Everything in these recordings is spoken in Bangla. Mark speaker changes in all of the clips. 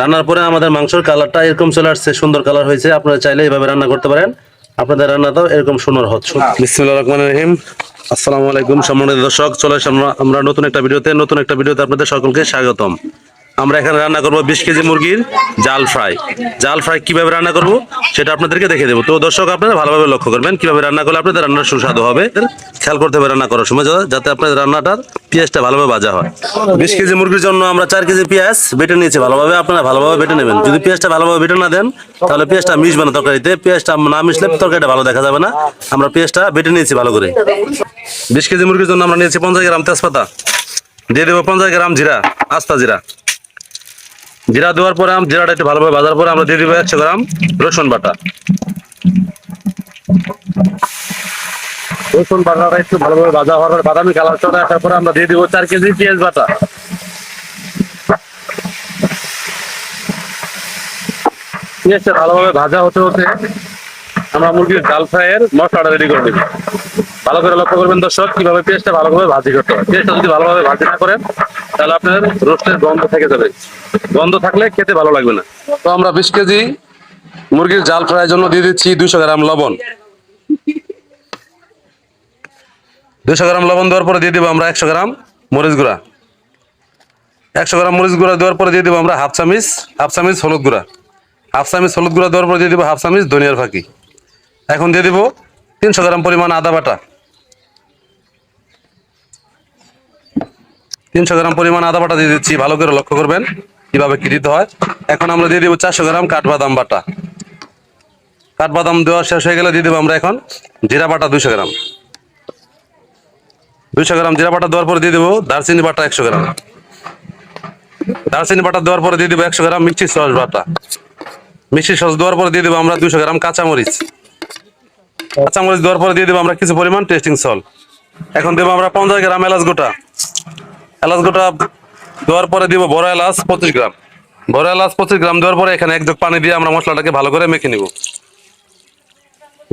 Speaker 1: রান্নার পরে আমাদের মাংসের কালারটা এরকম চলে আসছে, সুন্দর কালার হয়েছে। আপনারা চাইলে এভাবে রান্না করতে পারেন। আপনাদের রান্নাটাও এরকম সুন্দর হচ্ছে বিসমুল্লাহ রহমান রহিম। আসসালামু আলাইকুম সম্মানিত দর্শক, চলে আমরা নতুন একটা ভিডিওতে। নতুন একটা ভিডিওতে আপনাদের সকলকে স্বাগতম। আমরা এখানে রান্না করব বিশ কেজি মুরগির জাল ফ্রাই। জাল ফ্রাই কীভাবে রান্না করব সেটা আপনাদেরকে দেখে দেবো। তো দর্শক, আপনারা ভালোভাবে লক্ষ্য করবেন কীভাবে রান্না করলে আপনাদের রান্নার সুস্বাদু হবে। খেয়াল করতে হবে রান্না করার সময় যাতে আপনাদের রান্নাটার পেঁয়াজটা ভালোভাবে ভাজা হয়। বিশ কেজি মুরগির জন্য আমরা চার কেজি পেঁয়াজ বেটে নিয়েছি। ভালোভাবে আপনারা ভালোভাবে বেটে নেবেন। যদি পেঁয়াজটা ভালোভাবে বেটে না দেন, তাহলে পেঁয়াজটা মিশবে না তরকারিতে। পেঁয়াজটা না মিশলে তরকারিটা ভালো দেখা যাবে না। আমরা পেঁয়াজটা বেটে নিয়েছি ভালো করে। বিশ কেজি মুরগির জন্য আমরা নিয়েছি পঞ্চাশ গ্রাম তেজপাতা। দিয়ে দেবো পঞ্চাশ গ্রাম জিরা, আস্তা জিরা। জিরা দেওয়ার পরে জিরাটা একটু ভালোভাবে বাজার পরে আমরা দিয়ে দিব একশো গ্রাম রসুন বাটা। রসুন বাটাটা একটু ভালোভাবে ভাজা হওয়ার পরে বাদামি কালার চলে আসার পরে আমরা দিয়ে দিব চার কেজি পেঁয়াজ বাটা। ভালোভাবে ভাজা হতে হতে আমরা মুরগির ডাল ফ্রাইয়ের মশলাটা রেডি করে দিব ভালো করে লক্ষ্য করবেন দর্শক, কীভাবে পেঁয়াজটা ভালোভাবে ভাজি করতে হয়। পেঁয়াজটা যদি ভালোভাবে ভাজি না করেন, তাহলে আপনার রোস্টের গন্ধ থেকে যাবে। গন্ধ থাকলে খেতে ভালো লাগবে না। তো আমরা বিশ কেজি মুরগির জাল ফ্রাইয়ের জন্য দিয়ে দিচ্ছি দুইশো গ্রাম লবণ। দুইশো গ্রাম লবণ দেওয়ার পরে দিয়ে দিব আমরা একশো গ্রাম মরিচ গুঁড়া। একশো গ্রাম মরিচ গুঁড়া দেওয়ার পরে দিয়ে দিব আমরা হাফ চামিচ হাফ চামিচ হলুদ গুঁড়া। হাফ চামিচ হলুদ গুঁড়া দেওয়ার পরে দিয়ে দিব হাফ চামিচ ধনিয়ার ফাঁকি। এখন দিয়ে দিব তিনশো গ্রাম পরিমাণ আদা বাটা। তিনশো গ্রাম পরিমাণ আদা বাটা দিয়ে দিচ্ছি, ভালো করে লক্ষ্য করবেন কীভাবে কি দিতে হয়। এখন আমরা দিয়ে দিব চারশো গ্রাম কাঠবাদাম বাটা। কাঠবাদাম দেওয়া শেষ হয়ে গেলে দিয়ে দেবো আমরা এখন জিরা বাটা দুইশো গ্রাম। দুইশো গ্রাম জিরা বাটা দেওয়ার পরে দিয়ে দেবো দারচিনি বাটা একশো গ্রাম। দারচিনি বাটা দেওয়ার পরে দিয়ে দেবো একশো গ্রাম মিষ্টি সস বাটা। মিষ্টি সস দেওয়ার পরে দিয়ে দেবো আমরা দুইশো গ্রাম কাঁচামরিচ। কাঁচামরিচ দেওয়ার পরে দিয়ে দেবো আমরা কিছু পরিমাণ টেস্টিং সল। এখন দেবো আমরা পঞ্চাশ গ্রাম এলাচ গোটা। এলাচ গোটা দেওয়ার পরে দিব বড় এলাচ পঁচিশ গ্রাম। বড় এলাচ পঁচিশ গ্রাম দেওয়ার পরে এখানে এক জগ পানি দিয়ে আমরা মশলাটাকে ভালো করে মেখে নিব।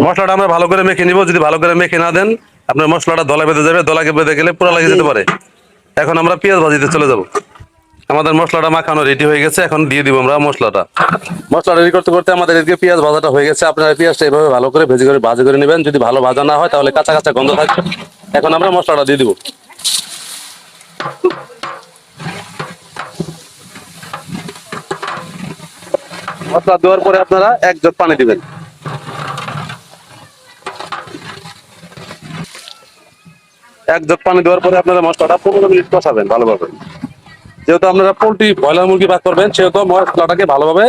Speaker 1: মশলাটা আমরা ভালো করে মেখে নিব, যদি ভালো করে মেখে না দেন, আপনার মশলাটা দলা বেঁধে যাবে, দলাকে বেঁধে গেলে পুরো লাগে যেতে পারে। এখন আমরা পেঁয়াজ ভাজিতে চলে যাব। আমাদের মশলাটা মাখানো রেডি হয়ে গেছে, এখন দিয়ে দিব আমরা মশলাটা। মশলা রেডি করতে করতে আমাদের এদিকে পেঁয়াজ ভাজাটা হয়ে গেছে। আপনারা পেঁয়াজটা এভাবে ভালো করে ভেজে করে, ভাজি করে নেবেন। যদি ভালো ভাজা না হয়, তাহলে কাঁচা কাঁচা গন্ধ থাকবে। এখন আমরা মশলাটা দিয়ে দিব। মশলা দেওয়ার পরে আপনারা এক জগ পানি দিবেন। এক জগ পানি দেওয়ার পরে আপনারা মশলাটা পনেরো মিনিট কষাবেন ভালোভাবে। যেহেতু আপনারা পোলট্রি ব্রয়লার মুরগি ভাগ করবেন, সেহেতু মশলাটাকে ভালোভাবে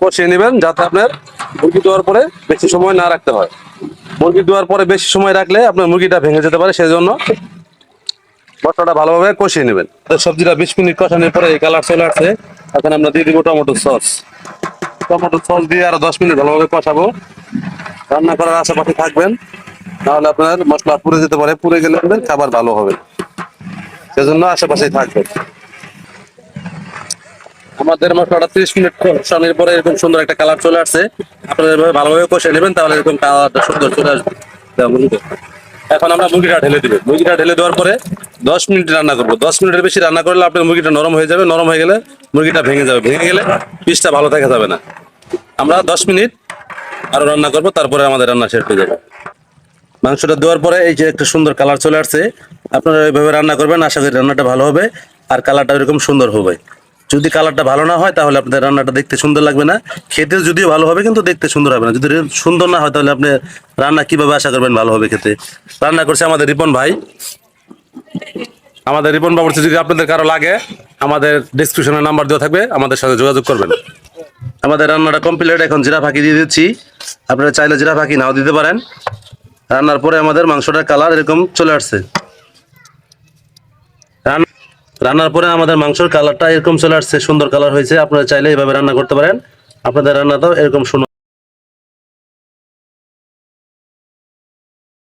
Speaker 1: কষিয়ে নেবেন যাতে আপনার মুরগি দেওয়ার পরে বেশি সময় না রাখতে হয়। মুরগি দেওয়ার পরে বেশি সময় রাখলে আপনার মুরগিটা ভেঙে যেতে পারে সেই জন্য মশলাটা ভালোভাবে কষিয়ে নেবেন। সবজিটা বিশ মিনিট কষানোর পরে এই কালার চলে আসছে। এখন আমরা দিয়ে দিব টমেটো সস। টমেটো সস দিয়ে আরও দশ মিনিট ভালোভাবে কষাবো। রান্না করার আশেপাশে থাকবেন। তাহলে আপনার মশলা পুড়ে যেতে পারে। পুড়ে গেলে আপনার খাবার ভালো হবে। সেজন্য আশেপাশেই থাকবেন। আমাদের মশলাটা ত্রিশ মিনিট কষানোর পরে এরকম সুন্দর একটা কালার চলে আসছে। আপনারা এভাবে ভালোভাবে কষে নেবেন, তাহলে এরকম কালারটা সুন্দর চলে আসবে। এখন আমরা মুরগিটা ঢেলে দিব। মুরগিটা ঢেলে দেওয়ার পরে দশ মিনিট রান্না করব। দশ মিনিটের বেশি রান্না করলে আপনার মুরগিটা নরম হয়ে যাবে, নরম হয়ে গেলে মুরগিটা ভেঙে যাবে। ভেঙে গেলে পিসটা ভালো থাকা যাবে না। আমরা দশ মিনিট আরও রান্না করব, তারপরে আমাদের রান্না শেষ হয়ে যাবে। মাংসটা দেওয়ার পরে এই যে একটা সুন্দর কালার চলে আসছে, আপনারা এইভাবে রান্না করবেন, আশা করি রান্নাটা ভালো হবে, আর কালারটা এরকম সুন্দর হবে। যদি কালারটা ভালো না হয়, তাহলে আপনাদের রান্নাটা দেখতে সুন্দর লাগবে না। খেতে যদিও ভালো হবে, কিন্তু দেখতে সুন্দর হবে না। যদি সুন্দর না হয়, তাহলে আপনি রান্না কীভাবে আশা করবেন ভালো হবে খেতে? রান্না করছে আমাদের রিপন ভাই। আমাদের রিপন বাবুর যদি আপনাদের কারও লাগে, আমাদের ডিসক্রিপশনে নাম্বার দেওয়া থাকবে, আমাদের সাথে যোগাযোগ করবেন। আমাদের রান্নাটা কমপ্লিট এখন জিরা ফাঁকি দিয়ে দিচ্ছি। আপনারা চাইলে জিরা ফাঁকি নাও দিতে পারেন। রান্নার পরে আমাদের মাংসটার কালার এরকম চলে আসছে। রান- রান্নার পরে আমাদের মাংসের কালারটা এরকম চলে আসছে, সুন্দর কালার হয়েছে। আপনারা চাইলে এইভাবে রান্না করতে পারেন। আপনাদের রান্নাটাও এরকম সুন্দর